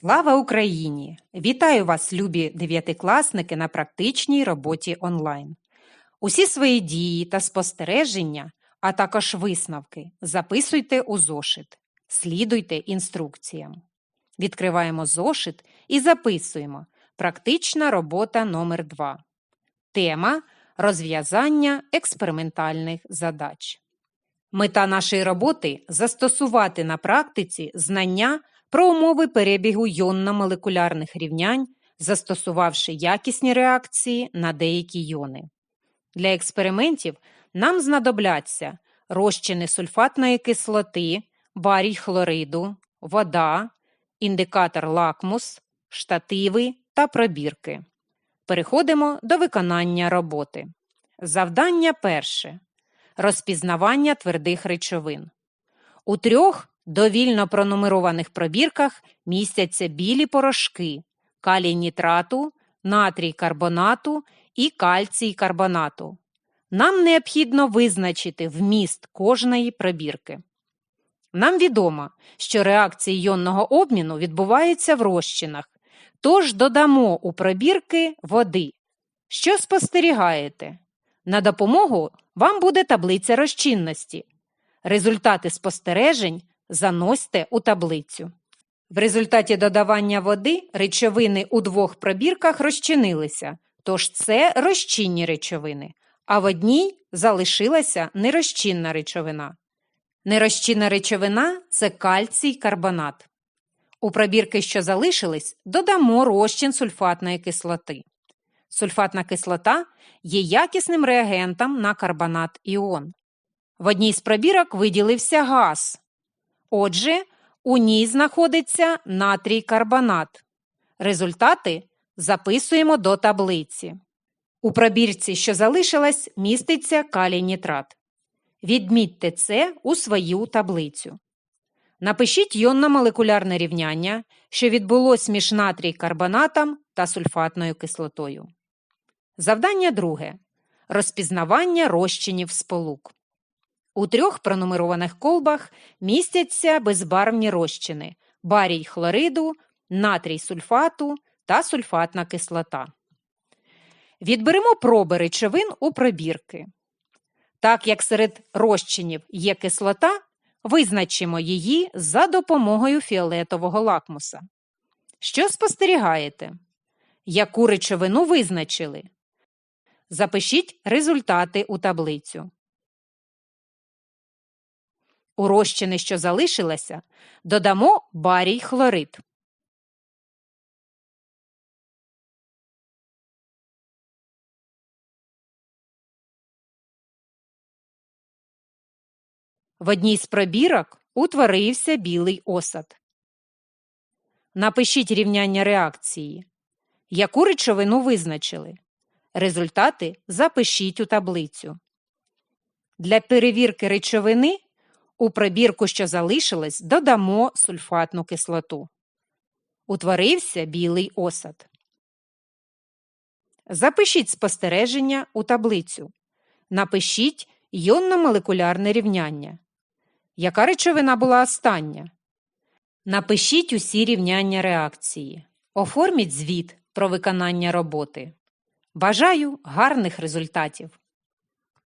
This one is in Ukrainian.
Слава Україні! Вітаю вас, любі дев'ятикласники, на практичній роботі онлайн. Усі свої дії та спостереження, а також висновки записуйте у зошит, слідуйте інструкціям. Відкриваємо зошит і записуємо Практична робота номер 2 Тема розв'язання експериментальних задач. Мета нашої роботи застосувати на практиці знання про умови перебігу йонно-молекулярних рівнянь, застосувавши якісні реакції на деякі йони. Для експериментів нам знадобляться розчини сульфатної кислоти, барій хлориду, вода, індикатор лакмус, штативи та пробірки. Переходимо до виконання роботи. Завдання перше. Розпізнавання твердих речовин. У трьох довільно пронумерованих пробірках містяться білі порошки калій нітрату, натрій карбонату і кальцій карбонату. Нам необхідно визначити вміст кожної пробірки. Нам відомо, що реакції йонного обміну відбуваються в розчинах, тож додамо у пробірки води. Що спостерігаєте? На допомогу вам буде таблиця розчинності. Результати спостережень заносьте у таблицю. В результаті додавання води речовини у двох пробірках розчинилися, тож це розчинні речовини, а в одній залишилася нерозчинна речовина. Нерозчинна речовина це кальцій карбонат. У пробірки, що залишились, додамо розчин сульфатної кислоти. Сульфатна кислота є якісним реагентом на карбонат іон. В одній з пробірок виділився газ. Отже, у ній знаходиться натрій карбонат. Результати записуємо до таблиці. У пробірці, що залишилась, міститься калій нітрат. Відмітьте це у свою таблицю. Напишіть йонно-молекулярне рівняння, що відбулось між натрій карбонатом та сульфатною кислотою. Завдання друге. Розпізнавання розчинів сполук. У трьох пронумерованих колбах містяться безбарвні розчини барій хлориду, натрій сульфату та сульфатна кислота. Відберемо проби речовин у пробірки. Так як серед розчинів є кислота, визначимо її за допомогою фіолетового лакмуса. Що спостерігаєте? Яку речовину визначили? Запишіть результати у таблицю. У розчини, що залишилося, додамо барій хлорид. В одній з пробірок утворився білий осад. Напишіть рівняння реакції. Яку речовину визначили? Результати запишіть у таблицю. Для перевірки речовини у пробірку, що залишилось, додамо сульфатну кислоту. Утворився білий осад. Запишіть спостереження у таблицю. Напишіть йонно-молекулярне рівняння. Яка речовина була остання? Напишіть усі рівняння реакції. Оформіть звіт про виконання роботи. Бажаю гарних результатів!